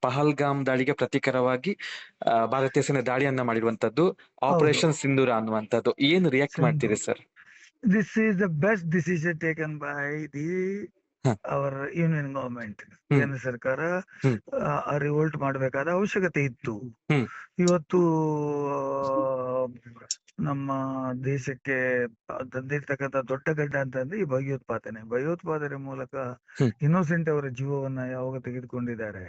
ಪಹಲ್ಗಾಮ್ ದಾಳಿಗೆ ಪ್ರತೀಕಾರವಾಗಿ ಭಾರತೀಯ ಸೇನೆ ದಾಳಿಯನ್ನ ಮಾಡಿರುವಂತದ್ದು ಆಪರೇಷನ್ ಸಿಂಧೂರ ಅನ್ನುವಂಥದ್ದು. ಏನು ರಿಯಾಕ್ಟ್ ಮಾಡ್ತೀರಿ sir this is the best decision taken by the our union government. ಕೇಂದ್ರ ಸರ್ಕಾರ. ರಿವೋಲ್ಟ್ ಮಾಡಬೇಕಾದ ಅವಶ್ಯಕತೆ ಇತ್ತು. ಇವತ್ತು ನಮ್ಮ ದೇಶಕ್ಕೆ ತಂದಿರ್ತಕ್ಕಂಥ ದೊಡ್ಡ ಗಡ್ಡ ಅಂತಂದ್ರೆ ಈ ಭಯೋತ್ಪಾದನೆ. ಭಯೋತ್ಪಾದನೆ ಮೂಲಕ ಇನ್ನೋಸೆಂಟ್ ಅವರ ಜೀವವನ್ನ ಯಾವಾಗ ತೆಗೆದುಕೊಂಡಿದ್ದಾರೆ?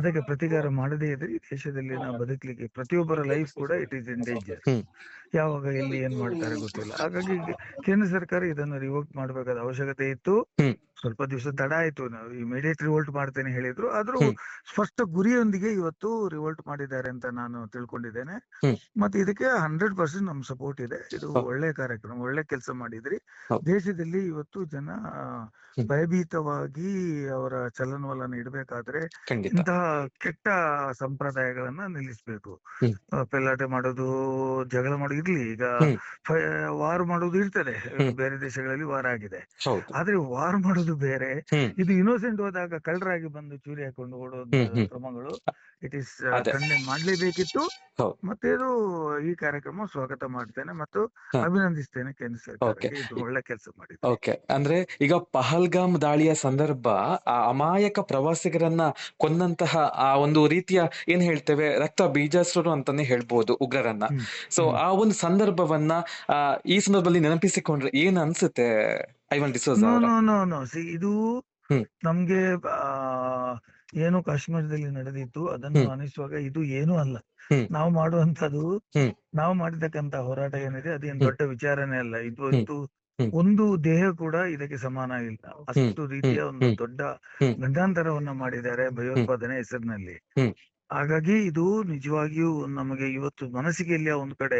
ಅದಕ್ಕೆ ಪ್ರತಿಕಾರ ಮಾಡದೇ ಇದ್ರೆ ಈ ದೇಶದಲ್ಲಿ ನಾವು ಬದುಕಲಿಕ್ಕೆ ಪ್ರತಿಯೊಬ್ಬರ ಲೈಫ್ ಕೂಡ ಇಟ್ ಈಸ್ ಇನ್ ಡೇಂಜರ್ ಯಾವಾಗ ಎಲ್ಲಿ ಏನ್ ಮಾಡ್ತಾರೆ ಗೊತ್ತಿಲ್ಲ. ಹಾಗಾಗಿ ಕೇಂದ್ರ ಸರ್ಕಾರ ಇದನ್ನು ರಿವೋಕ್ ಮಾಡಬೇಕಾದ ಅವಶ್ಯಕತೆ ಇತ್ತು. ಸ್ವಲ್ಪ ದಿವಸ ತಡ ಆಯ್ತು. ನಾವು ಇಮಿಡಿಯೇಟ್ ರಿವೋಲ್ಟ್ ಮಾಡ್ತೇನೆ ಹೇಳಿದ್ರು. ಆದ್ರೂ ಸ್ಪಷ್ಟ ಗುರಿಯೊಂದಿಗೆ ಇವತ್ತು ರಿವೋಲ್ಟ್ ಮಾಡಿದ್ದಾರೆ ಅಂತ ನಾನು ತಿಳ್ಕೊಂಡಿದ್ದೇನೆ. ಮತ್ತೆ ಇದಕ್ಕೆ ಹಂಡ್ರೆಡ್ ಪರ್ಸೆಂಟ್ ನಮ್ ಸಪೋರ್ಟ್ ಇದೆ. ಇದು ಒಳ್ಳೆ ಕಾರ್ಯಕ್ರಮ ಒಳ್ಳೆ ಕೆಲಸ ಮಾಡಿದ್ರಿ. ದೇಶದಲ್ಲಿ ಇವತ್ತು ಜನ ಭಯಭೀತವಾಗಿ ಅವರ ಚಲನವಲನ ಇಡಬೇಕಾದ್ರೆ ಇಂತಹ ಕೆಟ್ಟ ಸಂಪ್ರದಾಯಗಳನ್ನ ನಿಲ್ಲಿಸಬೇಕು. ಪೆಲ್ಲಾಟ ಮಾಡೋದು ಜಗಳ ಮಾಡೋದು ಇರ್ಲಿ. ಈಗ ವಾರ್ ಮಾಡೋದು ಇರ್ತದೆ. ಬೇರೆ ದೇಶಗಳಲ್ಲಿ ವಾರ ಆಗಿದೆ. ಆದ್ರೆ ವಾರ್ ಮಾಡೋದು ಬೇರೆ. ಇದು ಇನ್ನೋಸೆಂಟ್ ಹೋದಾಗ ಕಳ್ಳರಾಗಿ ಬಂದು ಚೂರಿ ಹಾಕೊಂಡು ಓಡೋದು. ಕ್ರಮಗಳು. It is. ಕಂಡೆಮ್ ಮಾಡ್ಲೇಬೇಕಿತ್ತು. ಮತ್ತೆ ಇದು ಈ ಕಾರ್ಯಕ್ರಮ ಸ್ವಾಗತ ಮಾಡ್ತೇನೆ ಮತ್ತು. ಅಭಿನಂದಿಸ್ತೇನೆ ಕೇಂದ್ರ ಸರ್ಕಾರ ಒಳ್ಳೆ ಕೆಲಸ ಮಾಡಿ ಓಕೆ ಅಂದ್ರೆ ಈಗ ಪಹಲ್ಗಾಮ್ ದಾಳಿಯ ಸಂದರ್ಭ ಆ ಅಮಾಯಕ ಪ್ರವಾಸಿಗರನ್ನ ಕೊಂದಂತಹ ಆ ಒಂದು ರೀತಿಯ ಏನ್ ಹೇಳ್ತೇವೆ ರಕ್ತ ಬೀಜಸ್ರು ಅಂತಾನೆ ಹೇಳ್ಬೋದು ಉಗ್ರರನ್ನ. ಸೊ ಆ ಒಂದು ಸಂದರ್ಭವನ್ನ ಆ, ಈ ಸಂದರ್ಭದಲ್ಲಿ ನೆನಪಿಸಿಕೊಂಡ್ರೆ ಏನ್ ಅನ್ಸುತ್ತೆ? Ivan D'Souza no no no no. See ಇದು. ನಮ್ಗೆ ಆ, ಏನು ಕಾಶ್ಮೀರದಲ್ಲಿ ನಡೆದಿತ್ತು ಅದನ್ನು ಮಾನಿಸುವಾಗ ಅನಿಸುವಾಗ ಇದು ಏನೂ ಅಲ್ಲ. ನಾವು ಮಾಡುವಂತದ್ದು. ನಾವು ಮಾಡಿದಕ್ಕಂತ ಹೋರಾಟ ಏನಿದೆ ಅದೇನ್ ದೊಡ್ಡ ವಿಚಾರನೇ ಅಲ್ಲ. ಇದು ಹ್ಮ್. ಒಂದು ದೇಹ ಕೂಡ ಇದಕ್ಕೆ ಸಮಾನ ಇಲ್ಲ ಅಷ್ಟು ರೀತಿಯ ಒಂದು ದೊಡ್ಡ. ಗಂಡಾಂತರವನ್ನ ಮಾಡಿದ್ದಾರೆ ಭಯೋತ್ಪಾದನೆ ಹೆಸರಿನಲ್ಲಿ. ಹಾಗಾಗಿ ಇದು ನಿಜವಾಗಿಯೂ ನಮಗೆ ಇವತ್ತು ಮನಸ್ಸಿಗೆ ಇಲ್ಲಿ ಒಂದು ಕಡೆ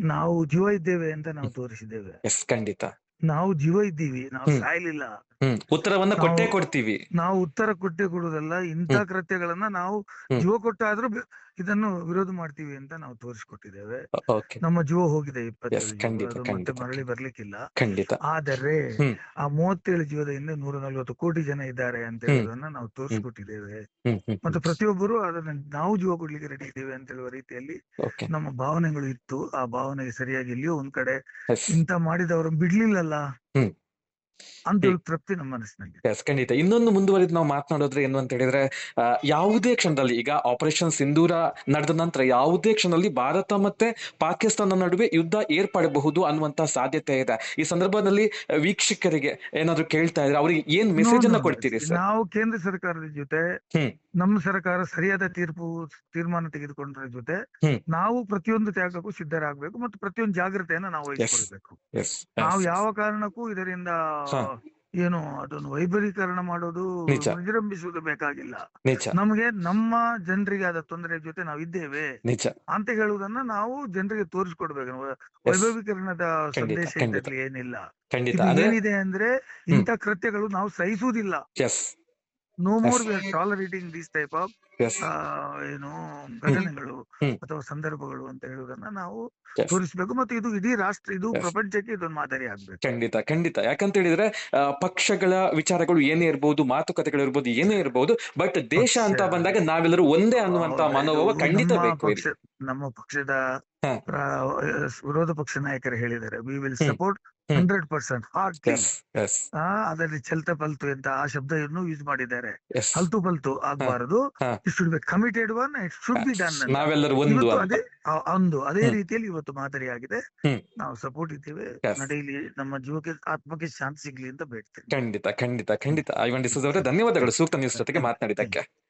ನಾವು ಜೀವ ಇದ್ದೇವೆ ಅಂತ ನಾವು ತೋರಿಸಿದ್ದೇವೆ. ಖಂಡಿತ. ನಾವು ಜೀವ ಇದ್ದೀವಿ ನಾವು. ಸಾಯ್ಲಿಲ್ಲ. ಉತ್ತರವನ್ನ ಕೊಟ್ಟೇ ಕೊಡ್ತೀವಿ. ನಾವು ಉತ್ತರ ಕೊಟ್ಟೆ ಕೊಡುದಲ್ಲ ಇಂಥ ಹ್ಮ್. ಕೃತ್ಯಗಳನ್ನ ನಾವು. ಜೀವ ಕೊಟ್ಟಾದ್ರೂ ಇದನ್ನು ವಿರೋಧ ಮಾಡ್ತೀವಿ ಅಂತ ನಾವು ತೋರಿಸಿಕೊಟ್ಟಿದ್ದೇವೆ. ನಮ್ಮ ಜೀವ ಹೋಗಿದೆ ಇಪ್ಪತ್ತೇಳು ಮತ್ತೆ. ಮರಳಿ ಬರ್ಲಿಕ್ಕಿಲ್ಲ. ಖಂಡಿತ. ಆದರೆ ಆ ಮೂವತ್ತೇಳು ಜೀವದ ಹಿಂದೆ ನೂರ ನಲ್ವತ್ತು ಕೋಟಿ ಜನ ಇದ್ದಾರೆ ಅಂತ ಹೇಳೋದನ್ನ ನಾವು ತೋರಿಸಿಕೊಟ್ಟಿದ್ದೇವೆ. ಮತ್ತು ಪ್ರತಿಯೊಬ್ಬರು ಅದನ್ನ ನಾವು ಜೀವ ಕೊಡ್ಲಿಕ್ಕೆ ರೆಡಿ ಇದ್ದೇವೆ ಅಂತ ಹೇಳುವ ರೀತಿಯಲ್ಲಿ ನಮ್ಮ ಭಾವನೆಗಳು ಇತ್ತು. ಆ ಭಾವನೆಗೆ ಸರಿಯಾಗಿ ಇಲ್ಲಿಯೋ ಒಂದ್ ಕಡೆ ಇಂತ ಮಾಡಿದವರು 嗯。ಅಂತ ತೃಪ್ತಿ ನಮ್ಮ ಮನಸ್ಸಿನಲ್ಲಿ. ಎಸ್ ಖಂಡಿತ. ಇನ್ನೊಂದು ಮುಂದುವರಿದು ನಾವು ಮಾತನಾಡೋದ್ರೆ ಏನು ಅಂತ ಹೇಳಿದ್ರೆ ಯಾವುದೇ ಕ್ಷಣದಲ್ಲಿ ಈಗ ಆಪರೇಷನ್ ಸಿಂಧೂರ ನಡೆದ ನಂತರ ಯಾವುದೇ ಕ್ಷಣದಲ್ಲಿ ಭಾರತ ಮತ್ತೆ ಪಾಕಿಸ್ತಾನ ನಡುವೆ ಯುದ್ಧ ಏರ್ಪಡಬಹುದು ಅನ್ನುವಂತ ಸಾಧ್ಯತೆ ಇದೆ. ಈ ಸಂದರ್ಭದಲ್ಲಿ ವೀಕ್ಷಕರಿಗೆ ಏನಾದ್ರು ಕೇಳ್ತಾ ಇದ್ರೆ ಅವರಿಗೆ ಏನ್ ಮೆಸೇಜ್ ಅನ್ನ. ಕೊಡ್ತೀರಿ ನಾವು ಕೇಂದ್ರ ಸರ್ಕಾರದ ಜೊತೆ ನಮ್ಮ ಸರ್ಕಾರ ಸರಿಯಾದ ತೀರ್ಪು ತೀರ್ಮಾನ ತೆಗೆದುಕೊಂಡ್ರ ಜೊತೆ ನಾವು ಪ್ರತಿಯೊಂದು ತ್ಯಾಗಕ್ಕೂ ಸಿದ್ಧರಾಗಬೇಕು ಮತ್ತು ಪ್ರತಿಯೊಂದು ಜಾಗ್ರತೆಯನ್ನ ನಾವು ವಹಿಸಿಕೊಳ್ಬೇಕು ನಾವು ಯಾವ ಕಾರಣಕ್ಕೂ ಇದರಿಂದ. ಏನು ಅದನ್ನು ವೈಭವೀಕರಣ ಮಾಡೋದು. ವಿಜೃಂಭಿಸುವುದು ಬೇಕಾಗಿಲ್ಲ. ನಮಗೆ ನಮ್ಮ ಜನರಿಗೆ ಆದ ತೊಂದರೆ ಜೊತೆ ನಾವು ಇದ್ದೇವೆ. ಅಂತ ಹೇಳುವುದನ್ನ ನಾವು ಜನರಿಗೆ ತೋರಿಸ್ಕೊಡ್ಬೇಕು. ವೈಭವೀಕರಣದ ಸಂದೇಶ. ಇದರಲ್ಲಿ ಏನಿಲ್ಲ. ಏನಿದೆ ಅಂದ್ರೆ ಇಂಥ ಕೃತ್ಯಗಳು ನಾವು ಸಹಿಸುವುದಿಲ್ಲ. No more. We are tolerating this type of ಏನು ಘಟನೆಗಳು ಅಥವಾ ಸಂದರ್ಭಗಳು ಅಂತ ಹೇಳುವುದನ್ನ ನಾವು ತೋರಿಸಬೇಕು. ಮತ್ತು ಇದು ಇಡೀ ರಾಷ್ಟ್ರ ಇದು. ಪ್ರಪಂಚಕ್ಕೆ ಇದೊಂದು ಮಾದರಿ ಆಗ್ಬೇಕು. ಖಂಡಿತ ಖಂಡಿತ. ಯಾಕಂತ ಹೇಳಿದ್ರೆ ಪಕ್ಷಗಳ ವಿಚಾರಗಳು ಏನೇ ಇರಬಹುದು ಮಾತುಕತೆಗಳು ಇರಬಹುದು ಏನೇ ಇರಬಹುದು ಬಟ್ ದೇಶ ಅಂತ ಬಂದಾಗ ನಾವೆಲ್ಲರೂ ಒಂದೇ ಅನ್ನುವಂತ ಮನೋಭಾವ ಖಂಡಿತ ಬೇಕು ನಮ್ಮ ಪಕ್ಷದ ವಿರೋಧ ಪಕ್ಷ ನಾಯಕರು ಹೇಳಿದ್ದಾರೆ. We will support. Hundred percent heart ಅದರಲ್ಲಿ ಚಲ್ತ ಪಲ್ತು ಅಂತ ಆ ಶಬ್ದವನ್ನು ಯೂಸ್ ಮಾಡಿದ್ದಾರೆ. ಹಲ್ತು ಪಲ್ತು ಆಗಬಾರದು. It should be committed on it should be done ಅದೇ ಒಂದು ಅದೇ ರೀತಿಯಲ್ಲಿ ಇವತ್ತು ಮಾದರಿ ಆಗಿದೆ. ನಾವು ಸಪೋರ್ಟ್ ಇದ್ದೇವೆ. ನಡೆಯಲಿ ನಮ್ಮ ಜೀವಕ್ಕೆ ಆತ್ಮಕ್ಕೆ ಶಾಂತಿ ಸಿಗ್ಲಿ ಅಂತ ಬೇಡ್ತೇವೆ ಖಂಡಿತ ಖಂಡಿತ ಖಂಡಿತ. ಐವನ್ ಡಿಸೋಸ್ ಅವರೇ ಧನ್ಯವಾದಗಳು. ಸೂಕ್ತ ನ್ಯೂಸ್ ಜೊತೆಗೆ ಮಾತನಾಡಿದ್ದಕ್ಕೆ.